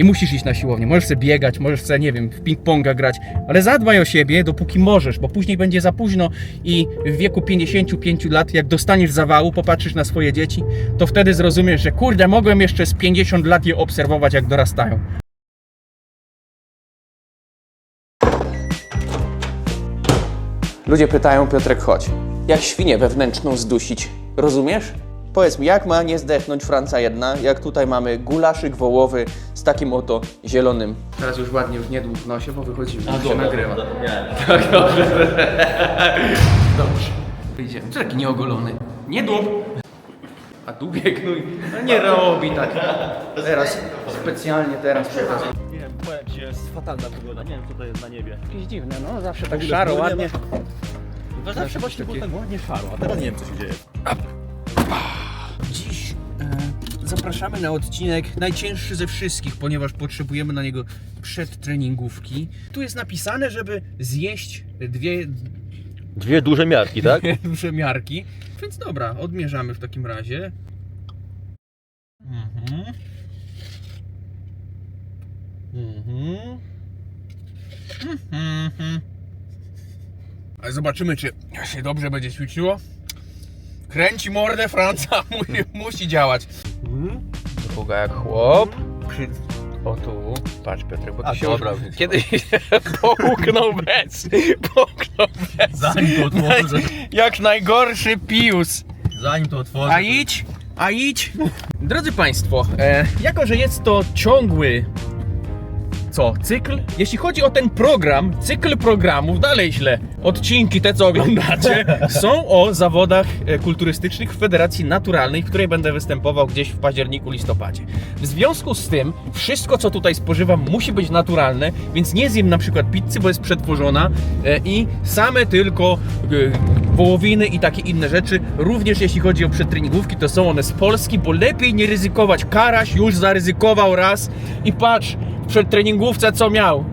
Nie musisz iść na siłownię, możesz sobie biegać, możesz sobie, nie wiem, w ping-ponga grać, ale zadbaj o siebie, dopóki możesz, bo później będzie za późno i w wieku 55 lat, jak dostaniesz zawału, popatrzysz na swoje dzieci, to wtedy zrozumiesz, że kurde, mogłem jeszcze z 50 lat je obserwować, jak dorastają. Ludzie pytają, Piotrek, chodź, jak świnię wewnętrzną zdusić, rozumiesz? Powiedz mi, jak ma nie zdechnąć Franca jedna, jak tutaj mamy gulaszyk wołowy z takim oto zielonym. Teraz już ładnie, już nie dług w nosie, bo wychodzimy, już się nagrywa. Tak, dobrze. Dobrze. Wyjdziemy. Co taki nieogolony? Nie dób! A dubiek, no, i- no nie robi tak. Teraz, specjalnie teraz teraz. Nie wiem, powiem ci, jest fatalna pogoda. Nie wiem, co to jest na niebie. Jakieś dziwne, no zawsze tak szaro, ładnie. No zawsze właśnie było tak ładnie szaro, a teraz nie wiem, co się dzieje. Zapraszamy na odcinek najcięższy ze wszystkich, ponieważ potrzebujemy na niego przedtreningówki. Tu jest napisane, żeby zjeść dwie Dwie duże miarki, tak? duże miarki. Więc dobra, odmierzamy w takim razie. Mhm. Mhm. Mhm. Ale zobaczymy, czy się dobrze będzie ćwiczyło. Kręci mordę Franca, musi, musi działać. Długa jak chłop. Przy... O tu, patrz Piotrek, bo A, tu się dobra. kiedyś połknął bez. Połknął bez. Zanim to otworzę, Jak najgorszy pius. zanim to otworzę. A idź, a idź. Drodzy Państwo, e, jako że jest to ciągły co, cykl? Jeśli chodzi o ten program, cykl programów, dalej źle. Odcinki te, co oglądacie, są o zawodach e, kulturystycznych w Federacji Naturalnej, w której będę występował gdzieś w październiku, listopadzie. W związku z tym, wszystko, co tutaj spożywam, musi być naturalne, więc nie zjem na przykład pizzy, bo jest przetworzona e, i same tylko e, wołowiny i takie inne rzeczy. Również jeśli chodzi o przedtreningówki, to są one z Polski, bo lepiej nie ryzykować. Karaś już zaryzykował raz i patrz, przedtreningówce co miał.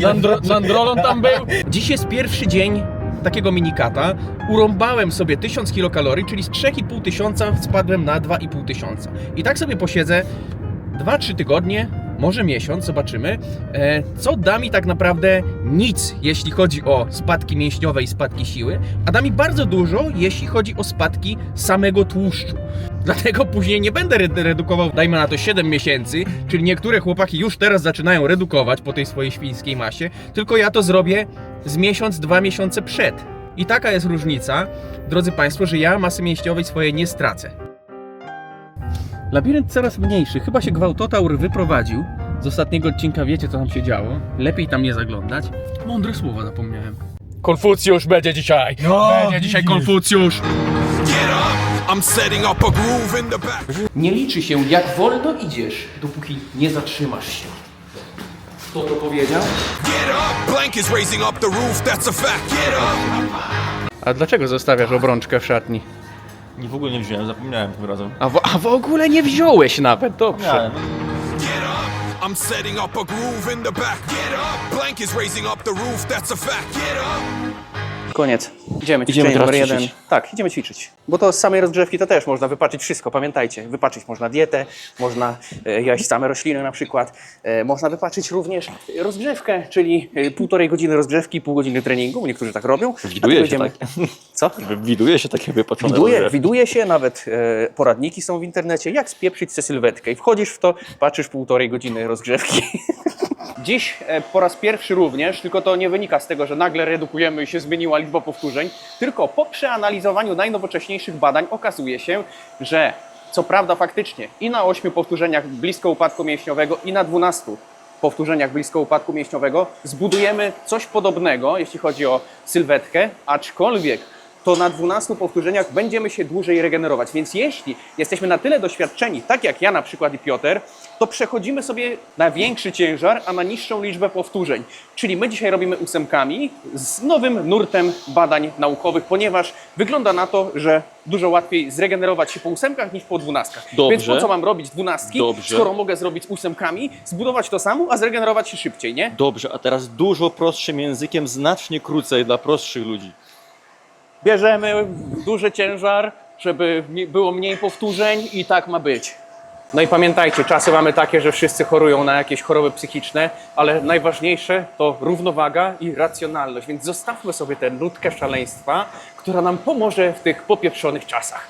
Nandro, nandrolon tam był. Dziś jest pierwszy dzień takiego minikata. Urąbałem sobie 1000 kilokalorii, czyli z 3,5 tysiąca spadłem na 2,5 tysiąca. I tak sobie posiedzę 2-3 tygodnie, może miesiąc, zobaczymy, e, co da mi tak naprawdę nic, jeśli chodzi o spadki mięśniowe i spadki siły, a da mi bardzo dużo, jeśli chodzi o spadki samego tłuszczu. Dlatego później nie będę re- redukował, dajmy na to 7 miesięcy, czyli niektóre chłopaki już teraz zaczynają redukować po tej swojej świńskiej masie, tylko ja to zrobię z miesiąc, dwa miesiące przed. I taka jest różnica, drodzy Państwo, że ja masy mięśniowej swojej nie stracę. Labirynt coraz mniejszy. Chyba się gwałtotaur wyprowadził. Z ostatniego odcinka wiecie, co tam się działo. Lepiej tam nie zaglądać. Mądre słowa zapomniałem. Konfucjusz będzie dzisiaj. No, będzie dzisiaj widzisz. Konfucjusz. Get up! I'm setting up a groove in the back. Nie liczy się, jak wolno idziesz, dopóki nie zatrzymasz się. Kto to powiedział? Get up! Blankets raising up the roof, that's a fact. Get up! A dlaczego zostawiasz obrączkę w szatni? Nie, w ogóle nie wziąłem, zapomniałem tym razem. A w, a w ogóle nie wziąłeś nawet, dobrze. Miałem. Get up! I'm setting up a groove in the back. Get up! Blankets raising up the roof, that's a fact. Get up! Koniec. Idziemy, Idziemy numer jeden. ćwiczyć. Tak, idziemy ćwiczyć. Bo to z samej rozgrzewki to też można wypaczyć wszystko, pamiętajcie. Wypaczyć można dietę, można e, jeść same rośliny na przykład. E, można wypaczyć również rozgrzewkę, czyli e, półtorej godziny rozgrzewki, pół godziny treningu. Niektórzy tak robią. Widuje się tak. Co? Widuje się takie wypaczone Widuje, rozgrzewki. widuje się, nawet poradniki są w internecie, jak spieprzyć tę sylwetkę. I wchodzisz w to, patrzysz półtorej godziny rozgrzewki. Dziś e, po raz pierwszy również, tylko to nie wynika z tego, że nagle redukujemy i się zmieniła liczba powtórzeń, tylko po przeanalizowaniu najnowocześniejszych badań okazuje się, że co prawda faktycznie i na 8 powtórzeniach blisko upadku mięśniowego i na 12 powtórzeniach blisko upadku mięśniowego zbudujemy coś podobnego, jeśli chodzi o sylwetkę, aczkolwiek to na 12 powtórzeniach będziemy się dłużej regenerować. Więc jeśli jesteśmy na tyle doświadczeni, tak jak ja na przykład i Piotr, to przechodzimy sobie na większy ciężar, a na niższą liczbę powtórzeń. Czyli my dzisiaj robimy ósemkami z nowym nurtem badań naukowych, ponieważ wygląda na to, że dużo łatwiej zregenerować się po ósemkach niż po dwunastkach. Dobrze. Więc po co mam robić dwunastki, Dobrze. skoro mogę zrobić ósemkami, zbudować to samo, a zregenerować się szybciej, nie? Dobrze, a teraz dużo prostszym językiem, znacznie krócej dla prostszych ludzi. Bierzemy duży ciężar, żeby było mniej powtórzeń i tak ma być. No i pamiętajcie, czasy mamy takie, że wszyscy chorują na jakieś choroby psychiczne, ale najważniejsze to równowaga i racjonalność, więc zostawmy sobie tę nutkę szaleństwa, która nam pomoże w tych popieprzonych czasach.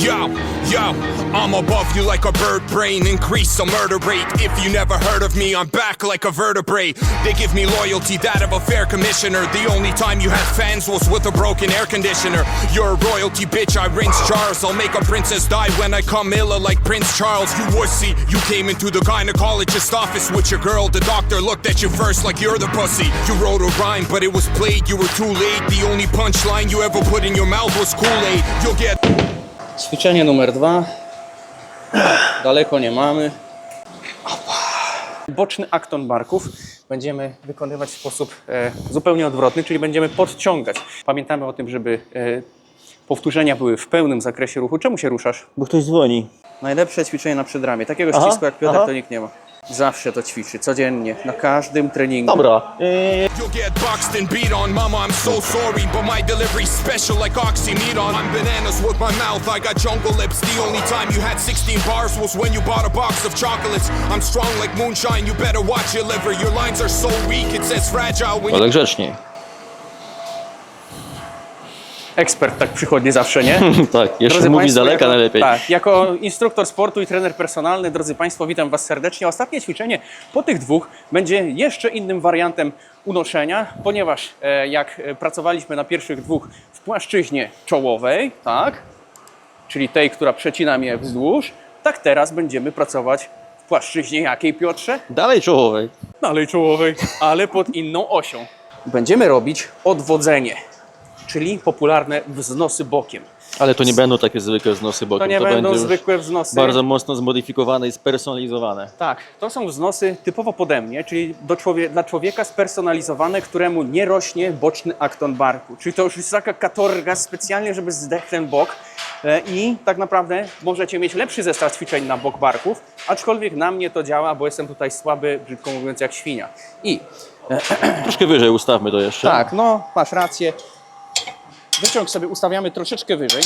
Yo, yo, I'm above you like a bird brain. Increase the murder rate. If you never heard of me, I'm back like a vertebrae. They give me loyalty, that of a fair commissioner. The only time you had fans was with a broken air conditioner. You're a royalty bitch, I rinse jars. I'll make a princess die when I come ill like Prince Charles. You wussy, you came into the gynecologist office with your girl. The doctor looked at you first like you're the pussy. You wrote a rhyme, but it was played. You were too late. The only punchline you ever put in your mouth was Kool-Aid. You'll get Ćwiczenie numer dwa. Daleko nie mamy. Boczny akton barków będziemy wykonywać w sposób e, zupełnie odwrotny, czyli będziemy podciągać. Pamiętamy o tym, żeby e, powtórzenia były w pełnym zakresie ruchu. Czemu się ruszasz? Bo ktoś dzwoni. Najlepsze ćwiczenie na przedramię. Takiego Aha, ścisku jak Piotr aha. to nikt nie ma. Zawsze to ćwiczy, codziennie, na każdym treningu. Dobra. Yy, You'll get boxed and beat on, mama. I'm so sorry, but my delivery's special like oxymeat I'm bananas with my mouth. I got jungle lips. The only time you had 16 bars was when you bought a box of chocolates. I'm strong like moonshine. You better watch your liver. Your lines are so weak. It says fragile when you Ale grzeczniej. Ekspert tak przychodzi zawsze, nie? tak, jeszcze Drodzy mówi z państwo, daleka jako, najlepiej. Tak, jako instruktor sportu i trener personalny, drodzy Państwo, witam Was serdecznie. Ostatnie ćwiczenie po tych dwóch będzie jeszcze innym wariantem unoszenia, ponieważ e, jak e, pracowaliśmy na pierwszych dwóch w płaszczyźnie czołowej, tak, czyli tej, która przecina mnie wzdłuż, tak teraz będziemy pracować w płaszczyźnie jakiej, Piotrze? Dalej czołowej. dalej czołowej, ale pod inną osią. Będziemy robić odwodzenie, czyli popularne wznosy bokiem. Ale to nie będą takie zwykłe wznosy bokiem. To nie będzie będą zwykłe wznosy. Bardzo mocno zmodyfikowane i spersonalizowane. Tak, to są wznosy typowo pode mnie, czyli do człowie dla człowieka spersonalizowane, któremu nie rośnie boczny akton barku. Czyli to już jest taka katorga specjalnie, żeby zdech ten bok. E, I tak naprawdę możecie mieć lepszy zestaw ćwiczeń na bok barków, aczkolwiek na mnie to działa, bo jestem tutaj słaby, brzydko mówiąc, jak świnia. I Troszkę wyżej ustawmy to jeszcze. tak, no masz rację. Wyciąg sobie ustawiamy troszeczkę wyżej,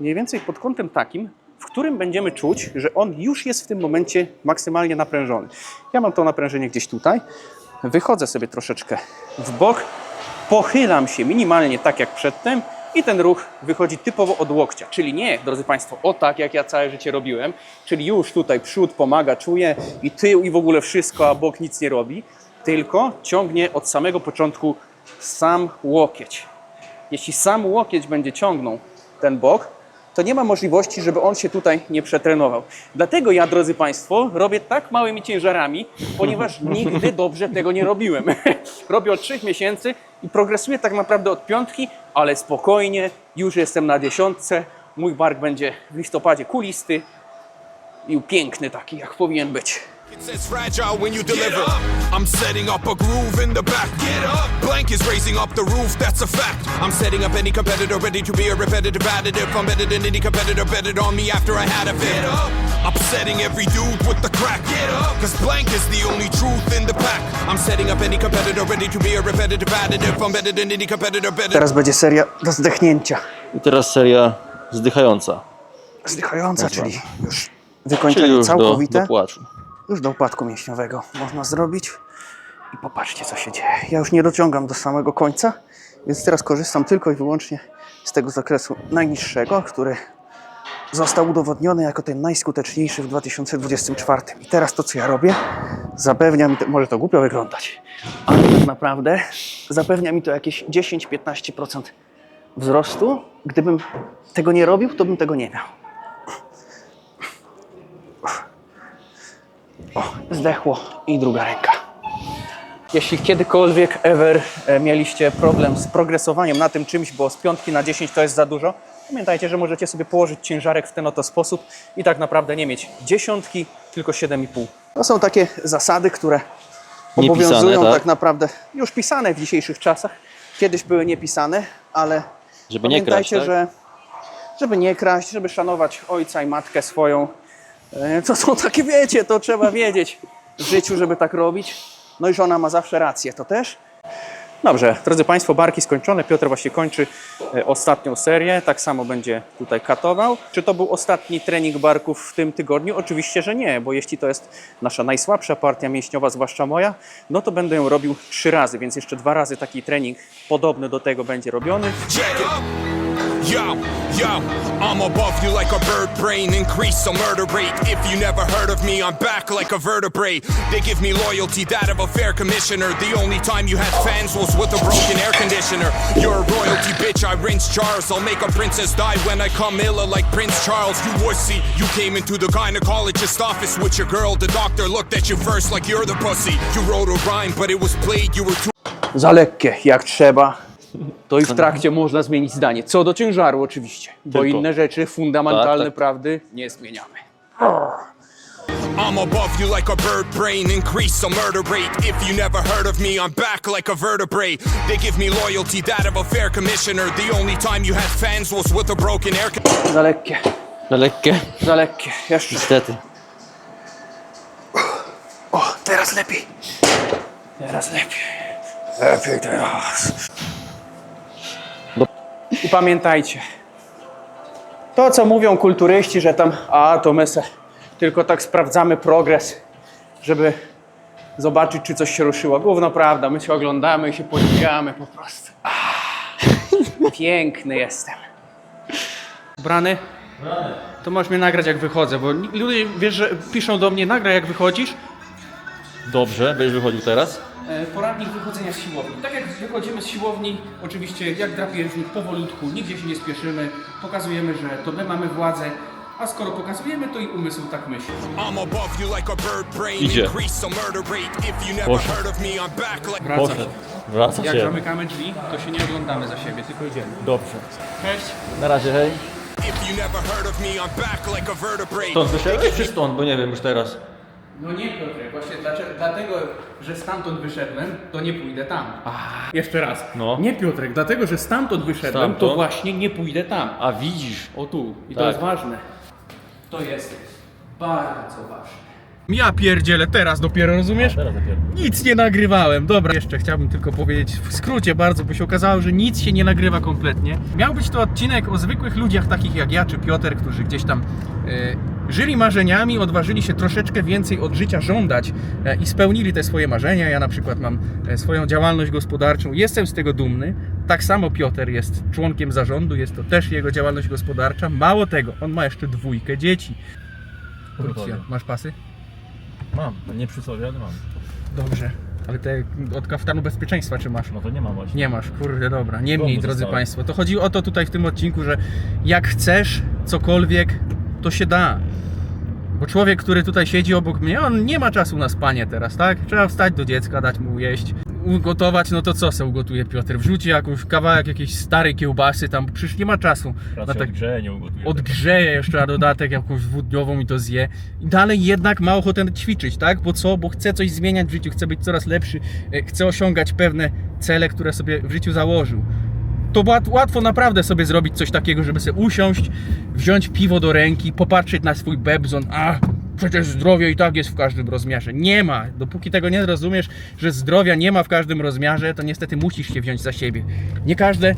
mniej więcej pod kątem takim, w którym będziemy czuć, że on już jest w tym momencie maksymalnie naprężony. Ja mam to naprężenie gdzieś tutaj, wychodzę sobie troszeczkę w bok, pochylam się minimalnie tak jak przedtem i ten ruch wychodzi typowo od łokcia, czyli nie, drodzy Państwo, o tak jak ja całe życie robiłem, czyli już tutaj przód pomaga, czuję i tył i w ogóle wszystko, a bok nic nie robi, tylko ciągnie od samego początku sam łokieć. Jeśli sam łokieć będzie ciągnął ten bok, to nie ma możliwości, żeby on się tutaj nie przetrenował. Dlatego ja, drodzy Państwo, robię tak małymi ciężarami, ponieważ nigdy dobrze tego nie robiłem. robię od trzech miesięcy i progresuję tak naprawdę od piątki, ale spokojnie, już jestem na dziesiątce. Mój bark będzie w listopadzie kulisty i piękny taki, jak powinien być. It says fragile when you deliver. I'm setting up a groove in the back. Get up. Blank is raising up the roof, that's a fact. I'm setting up any competitor ready to be a repetitive additive. I'm better than any competitor betted on me after I had a fit. Get up. Upsetting every dude with the crack. Get up. Cause blank is the only truth in the pack. I'm setting up any competitor ready to be a repetitive additive. I'm better than any competitor betted Teraz będzie seria do zdechnięcia. I teraz seria zdychająca. Zdychająca, Nazwa. czyli już Czyli wykończenie już do, całkowite. do płaczu. Już do upadku mięśniowego można zrobić. I popatrzcie, co się dzieje. Ja już nie dociągam do samego końca, więc teraz korzystam tylko i wyłącznie z tego zakresu najniższego, który został udowodniony jako ten najskuteczniejszy w 2024. I teraz to, co ja robię, zapewnia mi to, może to głupio wyglądać, ale tak naprawdę zapewnia mi to jakieś 10-15% wzrostu. Gdybym tego nie robił, to bym tego nie miał. O, zdechło i druga ręka. Jeśli kiedykolwiek ever e, mieliście problem z progresowaniem na tym czymś, bo z piątki na 10 to jest za dużo, pamiętajcie, że możecie sobie położyć ciężarek w ten oto sposób i tak naprawdę nie mieć dziesiątki, tylko 7,5. To są takie zasady, które obowiązują tak? tak naprawdę już pisane w dzisiejszych czasach. Kiedyś były niepisane, ale Żeby nie kraść, pamiętajcie, tak? że żeby nie kraść, żeby szanować ojca i matkę swoją. E, To są takie, wiecie, to trzeba wiedzieć w życiu, żeby tak robić. No i żona ma zawsze rację, to też. Dobrze, drodzy Państwo, barki skończone. Piotr właśnie kończy e, ostatnią serię. Tak samo będzie tutaj katował. Czy to był ostatni trening barków w tym tygodniu? Oczywiście, że nie, bo jeśli to jest nasza najsłabsza partia mięśniowa, zwłaszcza moja, no to będę ją robił trzy razy, więc jeszcze dwa razy taki trening podobny do tego będzie robiony. Yo, yo, I'm above you like a bird brain, increase a murder rate. If you never heard of me, I'm back like a vertebrae. They give me loyalty, that of a fair commissioner. The only time you had fans was with a broken air conditioner. You're a royalty bitch, I rinse jars. I'll make a princess die when I come ill like Prince Charles. You wussy, you came into the gynecologist office with your girl. The doctor looked at you first like you're the pussy. You wrote a rhyme, but it was played, you were too. Za lekkie, jak trzeba. To i w trakcie można zmienić zdanie. Co do ciężaru oczywiście, bo Tylko. inne rzeczy, fundamentalne Tak, tak. prawdy nie zmieniamy. I'm above you like a bird brain, increase a murder rate. If you never heard of me, I'm back like a vertebrae. They give me loyalty, that of a fair commissioner. The only time you had fans was with a broken air. Za lekkie, Na lekkie, za lekkie. Jeszcze. niestety. O, teraz lepiej. Teraz lepiej. Lepiej teraz. I pamiętajcie, to co mówią kulturyści, że tam, a to my se tylko tak sprawdzamy progres, żeby zobaczyć, czy coś się ruszyło. Gówno prawda, my się oglądamy i się podziwiamy po prostu. Piękny jestem. Brany? To masz mnie nagrać jak wychodzę, bo ludzie wiesz, że piszą do mnie nagraj jak wychodzisz, Dobrze, będziesz wychodził teraz? E, Poradnik wychodzenia z siłowni. Tak jak wychodzimy z siłowni, oczywiście jak drapieżnik, powolutku, nigdzie się nie spieszymy, pokazujemy, że to my mamy władzę, a skoro pokazujemy, to i umysł tak myśli. Idzie. Poszedł. Wracasz. Poszedł. Wraca Jak się. zamykamy drzwi, to się nie oglądamy za siebie, tylko idziemy. Dobrze. Cześć. Na razie, hej. Stąd wyszedłeś czy stąd? Bo nie wiem już teraz. No nie Piotrek, właśnie dlaczego, dlatego, że stamtąd wyszedłem, to nie pójdę tam. Jeszcze raz. No. Nie Piotrek, dlatego, że stamtąd wyszedłem, to Stamtąd? właśnie nie pójdę tam. A widzisz. O tu. I to Tak. jest ważne. To jest bardzo ważne. Ja pierdzielę, teraz dopiero, rozumiesz? Teraz dopiero. Nic nie nagrywałem. Dobra, jeszcze chciałbym tylko powiedzieć w skrócie bardzo, bo się okazało, że nic się nie nagrywa kompletnie. Miał być to odcinek o zwykłych ludziach takich jak ja czy Piotr, którzy gdzieś tam żyli marzeniami, odważyli się troszeczkę więcej od życia żądać e, i spełnili te swoje marzenia. Ja na przykład mam e, swoją działalność gospodarczą, jestem z tego dumny. Tak samo Piotr jest członkiem zarządu, jest to też jego działalność gospodarcza. Mało tego, on ma jeszcze dwójkę dzieci. Policja, masz pasy? Mam, no nie przy sobie, ale mam. Dobrze. Ale te od kaftanu bezpieczeństwa czy masz? No to nie mam właśnie. Nie masz, kurde, dobra. Niemniej, drodzy. Państwo, to chodzi o to tutaj w tym odcinku, że jak chcesz cokolwiek, to się da. Bo człowiek, który tutaj siedzi obok mnie, on nie ma czasu na spanie teraz, tak? Trzeba wstać do dziecka, dać mu jeść. Ugotować, no to co se ugotuje Piotr? Wrzuci jakąś kawałek jakiejś starej kiełbasy tam, przecież nie ma czasu. Tak, odgrzeje, nie odgrzeje jeszcze na dodatek jakąś dwudniową i to zje. I dalej jednak ma ochotę ćwiczyć, tak? Bo co? Bo chce coś zmieniać w życiu, chce być coraz lepszy, e, chce osiągać pewne cele, które sobie w życiu założył. To łat- łatwo naprawdę sobie zrobić coś takiego, żeby sobie usiąść, wziąć piwo do ręki, popatrzeć na swój bebzon, a przecież zdrowie i tak jest w każdym rozmiarze. Nie ma. Dopóki tego nie zrozumiesz, że zdrowia nie ma w każdym rozmiarze, to niestety musisz się wziąć za siebie. Nie każde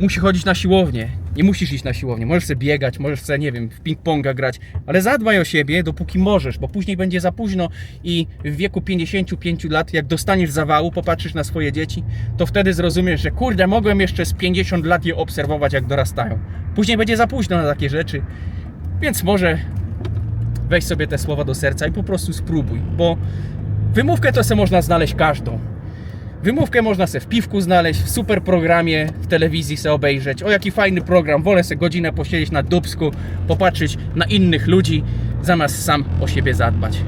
musi chodzić na siłownię. Nie musisz iść na siłownię. Możesz sobie biegać, możesz sobie, nie wiem, w ping-ponga grać, ale zadbaj o siebie, dopóki możesz, bo później będzie za późno i w wieku 55 lat, jak dostaniesz zawału, popatrzysz na swoje dzieci, to wtedy zrozumiesz, że kurde, mogłem jeszcze z 50 lat je obserwować, jak dorastają. Później będzie za późno na takie rzeczy, więc może weź sobie te słowa do serca i po prostu spróbuj, bo wymówkę to se można znaleźć każdą. Wymówkę można se w piwku znaleźć, w super programie w telewizji se obejrzeć. O jaki fajny program, wolę se godzinę posiedzieć na dubsku, popatrzeć na innych ludzi, zamiast sam o siebie zadbać.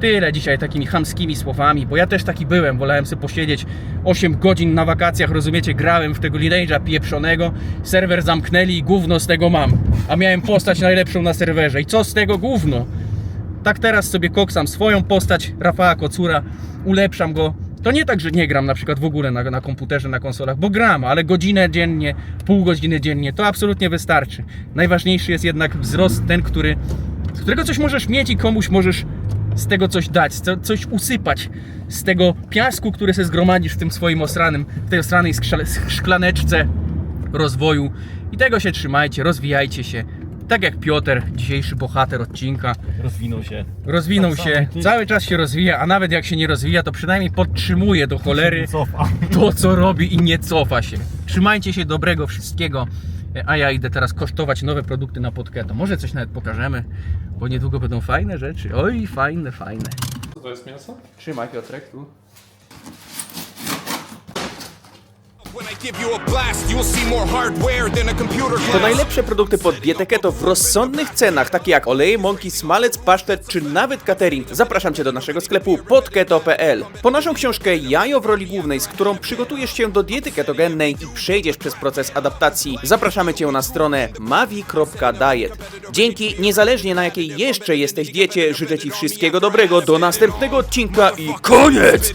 Tyle dzisiaj takimi chamskimi słowami, bo ja też taki byłem, wolałem sobie posiedzieć 8 godzin na wakacjach, rozumiecie, grałem w tego lineage'a pieprzonego, serwer zamknęli i gówno z tego mam, a miałem postać najlepszą na serwerze i co z tego gówno? Tak teraz sobie koksam swoją postać Rafała Kocura, ulepszam go. To nie tak, że nie gram na przykład w ogóle na, na komputerze, na konsolach, bo gram, ale godzinę dziennie, pół godziny dziennie to absolutnie wystarczy. Najważniejszy jest jednak wzrost ten, który, z którego coś możesz mieć i komuś możesz z tego coś dać, co- coś usypać z tego piasku, który się zgromadzisz w tym swoim osranym, w tej osranej szklaneczce rozwoju. I tego się trzymajcie, rozwijajcie się. Tak jak Piotr, dzisiejszy bohater odcinka, Rozwinął się. rozwinął Tak się, samo ty. cały czas się rozwija, a nawet jak się nie rozwija, to przynajmniej podtrzymuje do cholery Cofa. to, co robi i nie cofa się. Trzymajcie się dobrego wszystkiego, a ja idę teraz kosztować nowe produkty na podketo. Może coś nawet pokażemy, bo niedługo będą fajne rzeczy. Oj, fajne, fajne. Co to jest mięso? Trzymaj Piotrek tu. When I give you a blast, you'll see more hardware than a computer To najlepsze produkty pod dietę keto w rozsądnych cenach, takie jak oleje, mąki, smalec, pasztet czy nawet catering. Zapraszam Cię do naszego sklepu podketo.pl. Po naszą książkę Jajo w roli głównej, z którą przygotujesz się do diety ketogennej i przejdziesz przez proces adaptacji, zapraszamy Cię na stronę mavi.diet. Dzięki, niezależnie na jakiej jeszcze jesteś diecie, życzę Ci wszystkiego dobrego, do następnego odcinka i koniec!